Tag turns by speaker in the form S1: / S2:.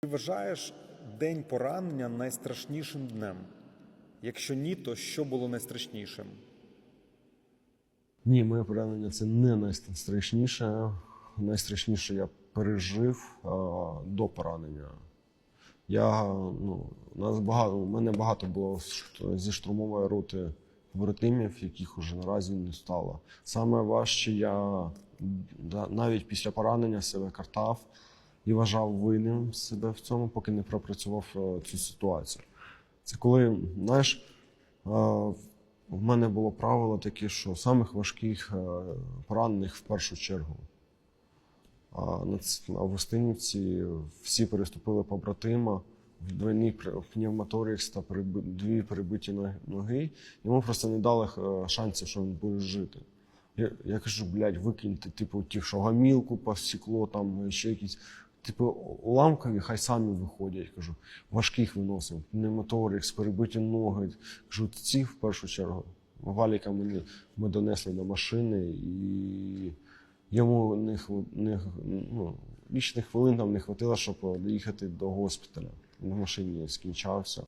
S1: Ти вважаєш день поранення найстрашнішим днем? Якщо ні, то що було найстрашнішим?
S2: Ні, моє поранення це не найстрашніше. Найстрашніше я пережив а, до поранення. Я, ну, нас багато, у мене багато було зі штурмової роти побратимів, яких уже наразі не стало. Саме важче я навіть після поранення себе картав і вважав винним себе в цьому, поки не пропрацював е, цю ситуацію. Це коли, знаєш, е, в мене було правило таке, що самих важких е, поранених в першу чергу. А на, ц- всі переступили побратима, двойний пр- пневмоторікс та дві перебиті ноги-. Йому просто не дали шансів, що він буде жити. Я, я кажу, блядь, викиньте, типу, ті, що гамілку посікло, там ще якісь. Типу, уламкові, хай самі виходять. Кажу, важких виносив, з перебиті ноги. Кажу, ці в першу чергу. Валіка мені ми донесли до машини, і йому не, не, ну, лічних хвилин там не вистачило, щоб доїхати до госпіталя. На машині скінчався.